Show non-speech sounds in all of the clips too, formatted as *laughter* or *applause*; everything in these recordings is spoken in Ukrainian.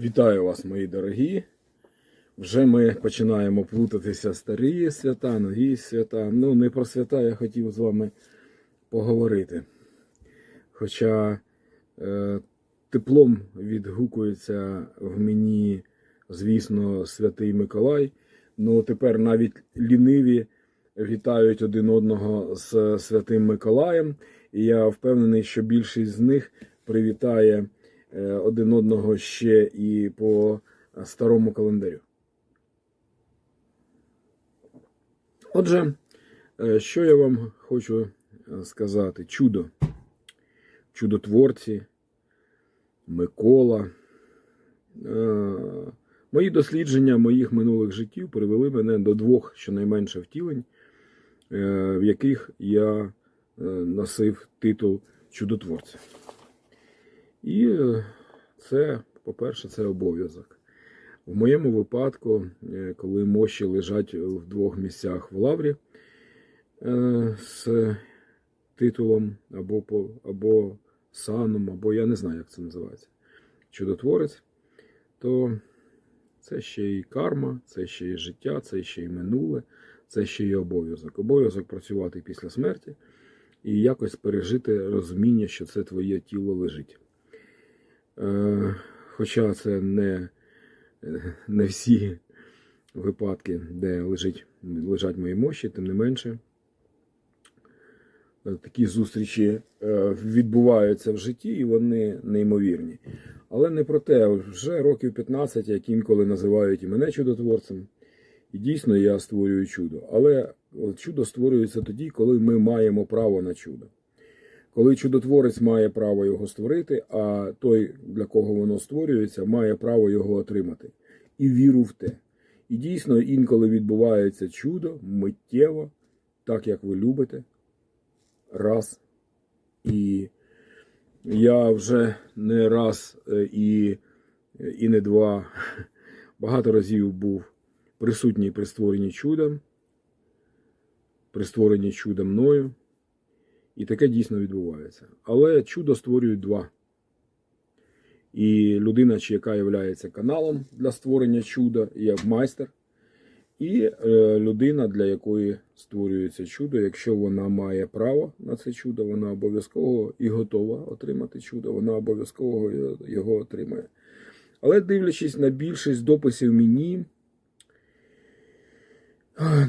Вітаю вас, мої дорогі. Вже ми починаємо плутатися старі свята, нові свята. Ну, не про свята я хотів з вами поговорити. Хоча е, теплом відгукується в мені, звісно, святий Миколай. Ну, тепер навіть ліниві вітають один одного з святим Миколаєм. І я впевнений, що більшість з них привітає один одного ще і по старому календарю. Отже, е, що я вам хочу е, сказати? Чудо, чудотворці, Микола. Е, Мої дослідження моїх минулих життів привели мене до двох щонайменше втілень, е, в яких я е, носив титул чудотворця. І це, по-перше, це обов'язок. В моєму випадку, е, коли мощі лежать в двох місцях в лаврі е, з титулом або, або саном, або я не знаю, як це називається, чудотворець, то це ще й карма, це ще й життя, це ще й минуле, це ще й обов'язок. Обов'язок працювати після смерті і якось пережити розуміння, що це твоє тіло лежить. Е, Хоча це не, не всі випадки, де лежить, лежать мої мощі, тим не менше. е, Такі зустрічі е, відбуваються в житті, і вони неймовірні. Але не про те, вже років 15, як інколи називають і мене чудотворцем. І дійсно я створюю чудо. Але чудо створюється тоді, коли ми маємо право на чудо. Коли чудотворець має право його створити, а той, для кого воно створюється, має право його отримати. І віру в те. І дійсно інколи відбувається чудо миттєво, так як ви любите. Раз. І я вже не раз е, і, і не два, *laughs* багато разів був присутній при створенні чуда, при створенні чуда мною. І таке дійсно відбувається. Але чудо створюють два. І людина, яка є каналом для створення чуда, є майстер. І е, людина, для якої створюється чудо, якщо вона має право на це чудо, вона обов'язково і готова отримати чудо, вона обов'язково його отримає. Але дивлячись на більшість дописів мені,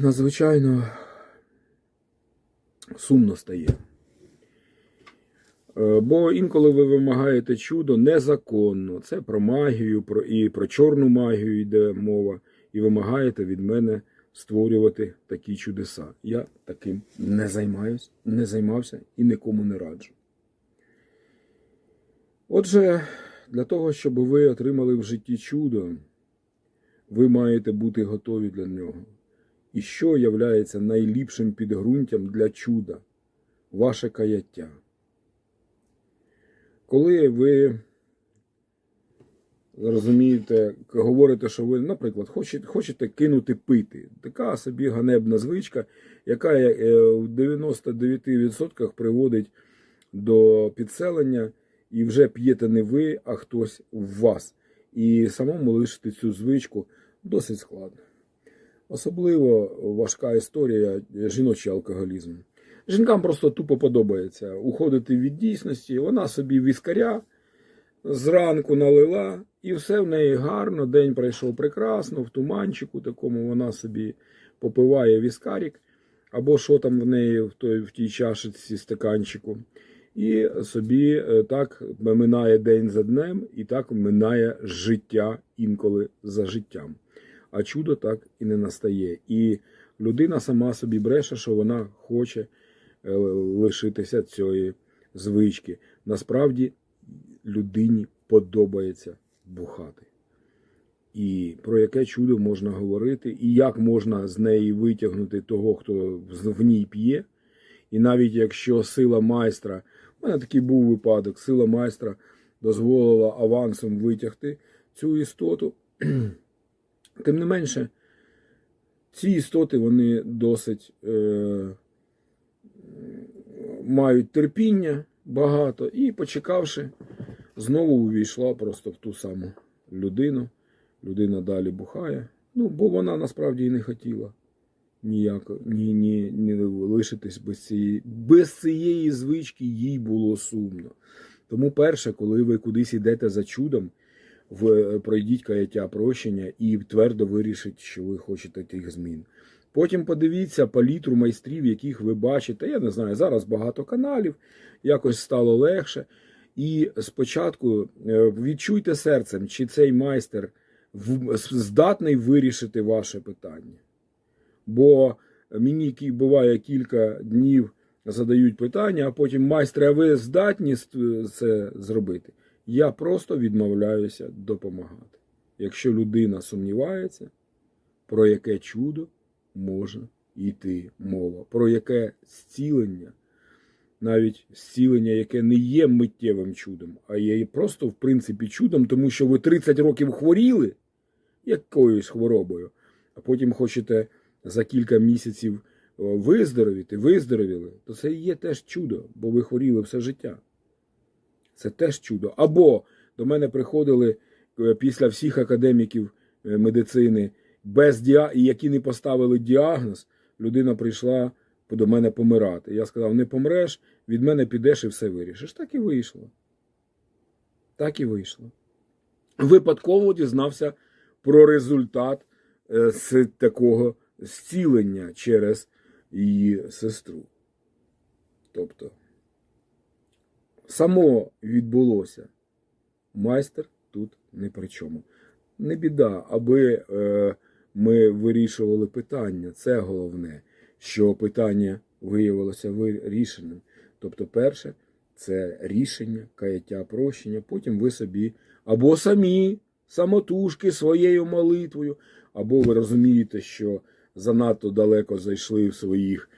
надзвичайно сумно стає. Е, Бо інколи ви вимагаєте чудо незаконно. Це про магію, про і про чорну магію йде мова, і вимагаєте від мене створювати такі чудеса. Я таким не займаюсь, не займався і нікому не раджу. Отже, для того, щоб ви отримали в житті чудо, ви маєте бути готові для нього. І що являється найліпшим підґрунтям для чуда? Ваше каяття. Коли ви розумієте, говорите, що ви, наприклад, хочете, хочете кинути пити, така собі ганебна звичка, яка е, в 99% приводить до підселення, і вже п'єте не ви, а хтось в вас. І самому лишити цю звичку досить складно. Особливо важка історія жіночий алкоголізм. Жінкам просто тупо подобається уходити від дійсності. Вона собі віскаря зранку налила, і все в неї гарно. День пройшов прекрасно, в туманчику такому вона собі попиває віскарік, або що там в неї в, той, в тій чашиці стаканчику. І собі е, так минає день за днем, і так минає життя інколи за життям. А чудо так і не настає. І людина сама собі бреше, що вона хоче лишитися цієї звички. Насправді людині подобається бухати. І про яке чудо можна говорити, і як можна з неї витягнути того, хто в ній п'є. І навіть якщо сила майстра, у мене такий був випадок, сила майстра дозволила авансом витягти цю істоту. *clears throat* Тим не менше, ці істоти вони досить е, мають терпіння багато, і, почекавши, знову увійшла просто в ту саму людину. Людина далі бухає. Ну, бо вона насправді і не хотіла ніяко, ні, ні, ні лишитись без цієї, без цієї звички їй було сумно. Тому перше, коли ви кудись йдете за чудом, ви пройдіть каяття прощення і твердо вирішіть, що ви хочете тих змін. Потім подивіться палітру майстрів, яких ви бачите. Я не знаю, зараз багато каналів, якось стало легше. І спочатку е, відчуйте серцем, чи цей майстер здатний вирішити ваше питання. Бо мені буває кілька днів задають питання, а потім майстре, а ви здатні це зробити? Я просто відмовляюся допомагати. Якщо людина сумнівається, про яке чудо може йти мова, про яке зцілення, навіть зцілення, яке не є миттєвим чудом, а є просто в принципі чудом, тому що ви 30 років хворіли якоюсь хворобою, а потім хочете за кілька місяців о, виздоровіти, виздоровіли, то це є теж чудо, бо ви хворіли все життя. Це теж чудо. Або до мене приходили е, після всіх академіків е, медицини, без діа... і які не поставили діагноз, людина прийшла до мене помирати. Я сказав: не помреш, від мене підеш і все вирішиш. Так і вийшло. Так і вийшло. Випадково дізнався про результат е, з такого зцілення через її сестру. Тобто, само відбулося. Майстер тут не при чому. Не біда, аби е, ми вирішували питання. Це головне, що питання виявилося вирішеним. Тобто, перше, це рішення, каяття, прощення. Потім ви собі або самі самотужки своєю молитвою, або ви розумієте, що занадто далеко зайшли в своїх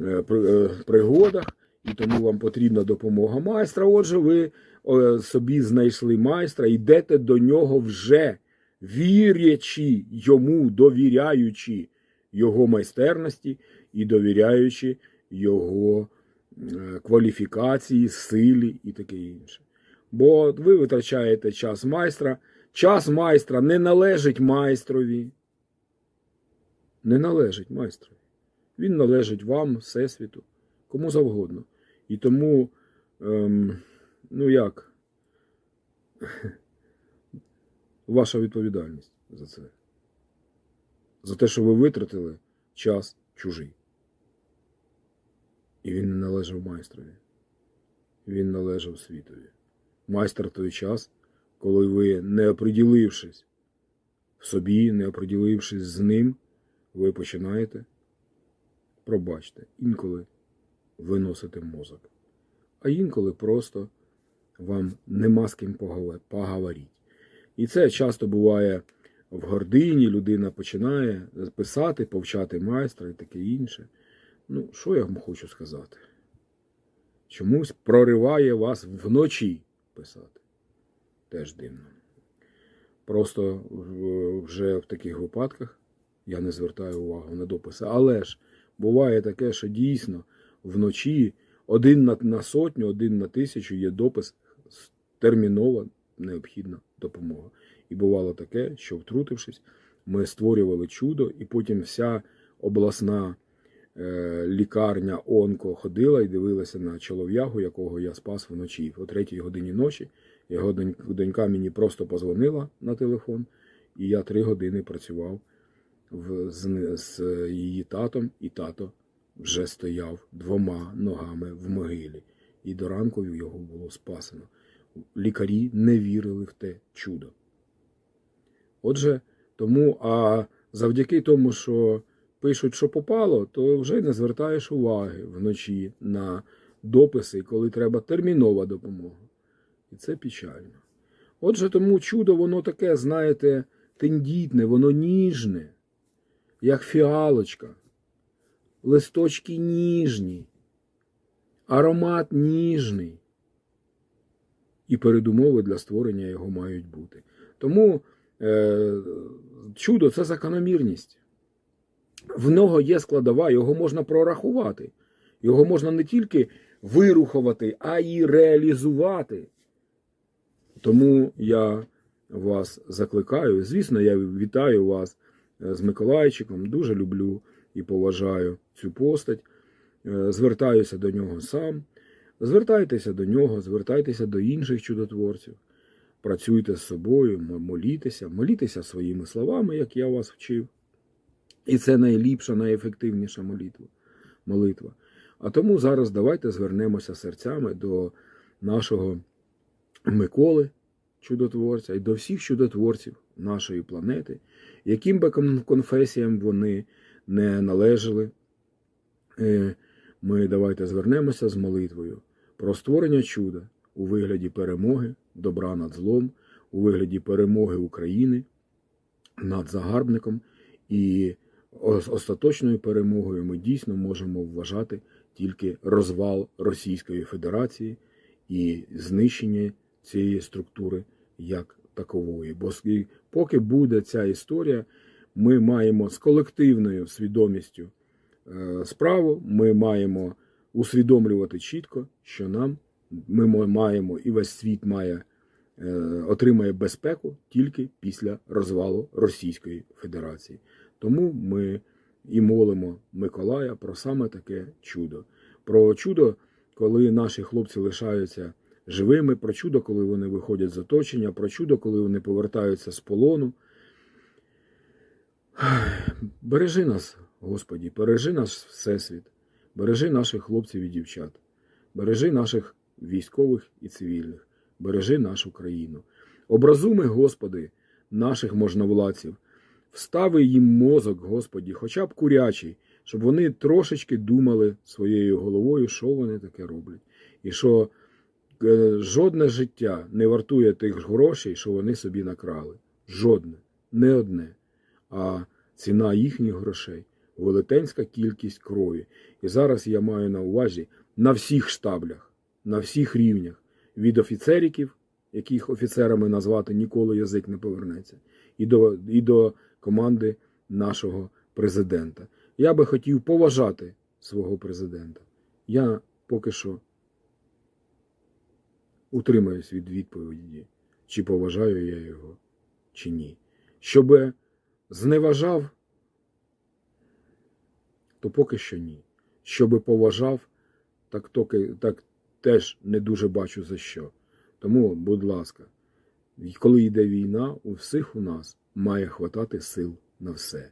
е, е, пригодах, і тому вам потрібна допомога майстра. Отже, ви е, собі знайшли майстра, йдете до нього вже вірячи йому, довіряючи його майстерності і довіряючи його е, кваліфікації, силі і таке інше. Бо ви витрачаєте час майстра. Час майстра не належить майстрові. Не належить майстрові. Він належить вам, Всесвіту, кому завгодно. І тому, ем, ну як, ваша відповідальність за це. За те, що ви витратили час чужий. І він не належав майстрові. Він належав світові. Майстер той час, коли ви, не оприділившись в собі, не оприділившись з ним, ви починаєте, пробачте, інколи виносити мозок. А інколи просто вам нема з ким поговорити. І це часто буває в гордині, людина починає писати, повчати майстра і таке інше. Ну, що я вам хочу сказати? Чомусь прориває вас вночі писати. Теж дивно. Просто вже в таких випадках я не звертаю увагу на дописи. Але ж буває таке, що дійсно вночі один на, сотню, один на тисячу є допис термінова необхідна допомога. І бувало таке, що втрутившись, ми створювали чудо, і потім вся обласна е, лікарня онко ходила і дивилася на чолов'ягу, якого я спас вночі. О третій годині ночі його донька мені просто позвонила на телефон, і я три години працював з її татом, і тато вже стояв двома ногами в могилі. І до ранку його було спасено. Лікарі не вірили в те чудо. Отже, тому, а завдяки тому, що пишуть, що попало, то вже не звертаєш уваги вночі на дописи, коли треба термінова допомога. І це печально. Отже, тому чудо, воно таке, знаєте, тендітне, воно ніжне, як фіалочка, листочки ніжні, аромат ніжний. І передумови для створення його мають бути. Тому е, чудо це закономірність. В нього є складова, його можна прорахувати. Його можна не тільки вирухувати, а й реалізувати. Тому я вас закликаю. Звісно, я вітаю вас е, з Миколайчиком. Дуже люблю і поважаю цю постать. Е, Звертаюся до нього сам. Звертайтеся до нього, звертайтеся до інших чудотворців. Працюйте з собою, молітеся, молітеся своїми словами, як я вас вчив. І це найліпша, найефективніша молитва. молитва. А тому зараз давайте звернемося серцями до нашого Миколи, чудотворця, і до всіх чудотворців нашої планети, яким би конфесіям вони не належали. Е, Ми давайте звернемося з молитвою про створення чуда у вигляді перемоги, добра над злом, у вигляді перемоги України над загарбником. І ос- остаточною перемогою ми дійсно можемо вважати тільки розвал Російської Федерації і знищення цієї структури як такової. Бо поки буде ця історія, ми маємо з колективною свідомістю е, справу, ми маємо усвідомлювати чітко, що нам ми маємо і весь світ має е, отримає безпеку тільки після розвалу Російської Федерації. Тому ми і молимо Миколая про саме таке чудо. Про чудо, коли наші хлопці лишаються живими, про чудо, коли вони виходять з оточення, про чудо, коли вони повертаються з полону. Бережи нас, Господі, бережи наш Всесвіт, бережи наших хлопців і дівчат, бережи наших військових і цивільних, бережи нашу країну. Образуми, Господи, наших можновладців, встави їм мозок, Господі, хоча б курячий, щоб вони трошечки думали своєю головою, що вони таке роблять. І що е, жодне життя не вартує тих грошей, що вони собі накрали. Жодне, не одне. А ціна їхніх грошей велетенська кількість крові. І зараз я маю на увазі на всіх штаблях, на всіх рівнях, від офіцериків, яких офіцерами назвати ніколи язик не повернеться, і до, і до команди нашого президента. Я би хотів поважати свого президента. Я поки що утримаюсь від відповіді, чи поважаю я його, чи ні. Щоби зневажав, то поки що ні. Щоби поважав, так, токи, так теж не дуже бачу за що. Тому, будь ласка, коли йде війна, у всіх у нас має хватати сил на все.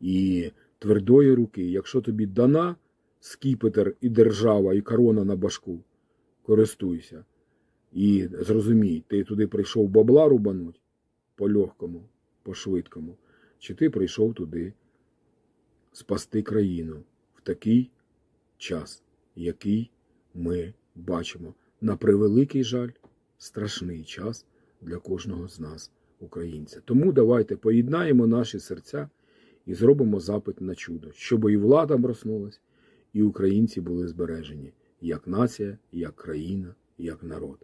І твердої руки, якщо тобі дана скіпетр і держава, і корона на башку, користуйся. І зрозумій, ти туди прийшов бабла рубануть по легкому, по швидкому, чи ти прийшов туди спасти країну в такий час, який ми бачимо. На превеликий жаль, страшний час для кожного з нас, українця. Тому давайте поєднаємо наші серця і зробимо запит на чудо, щоб і влада проснулась, і українці були збережені як нація, як країна, як народ.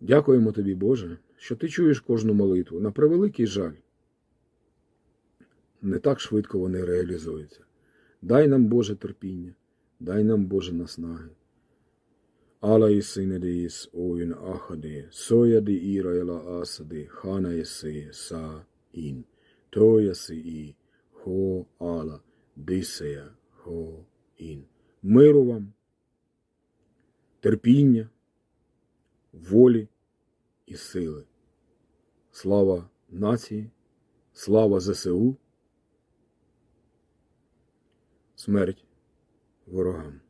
Дякуємо тобі, Боже, що ти чуєш кожну молитву. На превеликий жаль. Не так швидко вони реалізуються. Дай нам Боже терпіння, дай нам Боже наснаги. Ала де іс оїн ахади, соя де іра ела асади, хана єси са ін, то єси і, хо ала, дисея, хо ін. Миру вам, терпіння, волі і сили. Слава нації, слава ЗСУ, смерть ворогам.